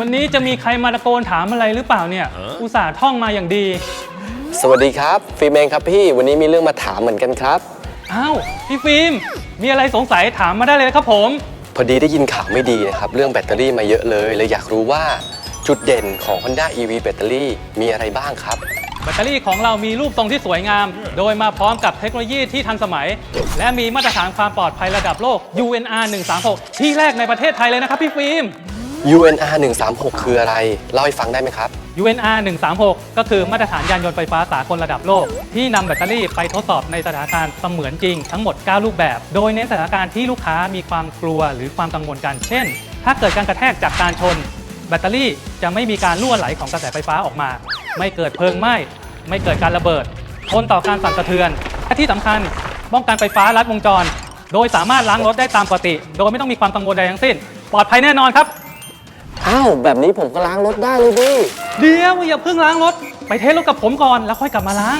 วันนี้จะมีใครมาตะโกนถามอะไรหรือเปล่าเนี่ย อุตส่าห์ท่องมาอย่างดี สวัสดีครับ ฟิล์มเองครับพี่ วันนี้มีเรื่องมาถามเหมือนกันครับ อ้าว พี่ฟิล์ม มีอะไรสงสัยถามมาได้เลยนะครับผม พอดีได้ยินข่าวไม่ดีนะครับ เรื่องแบตเตอรี่มาเยอะเลย เลยอยากรู้ว่าจุดเด่นของ Honda EV แบตเตอรี่มีอะไรบ้างครับ แบตเตอรี่ของเรามีรูปทรงที่สวยงาม โดยมาพร้อมกับเทคโนโลยีที่ทันสมัย และมีมาตรฐานความปลอดภัยระดับโลก UNR 136ที่แรกในประเทศไทยเลยนะครับพี่ฟิล์ม UNR 136 คืออะไร เล่าให้ฟังได้ไหมครับ UNR 136 ก็คือมาตรฐานยานยนต์ไฟฟ้าสากลระดับโลก ที่นำแบตเตอรี่ไปทดสอบในสถานการณ์เสมือนจริงทั้งหมด 9 รูปแบบ โดยในสถานการณ์ที่ลูกค้ามีความกลัวหรือความกังวลกัน เช่น ถ้าเกิดการกระแทกจากการชน แบตเตอรี่จะไม่มีการรั่วไหลของกระแสไฟฟ้าออกมา ไม่เกิดเพลิงไหม้ไม่เกิดการระเบิดทนต่อการสั่นสะเทือนและที่สำคัญป้องกันไฟฟ้าลัดวงจร โดยสามารถล้างรถได้ตามปกติ โดยไม่ต้องมีความกังวลใดทั้งสิ้น ปลอดภัยแน่นอนครับ อ้าวแบบนี้ผมก็ล้างรถได้เลยดิ เดี๋ยวอย่าเพิ่งล้างรถ ไปเทสรถกับผมก่อนแล้วค่อยกลับมาล้าง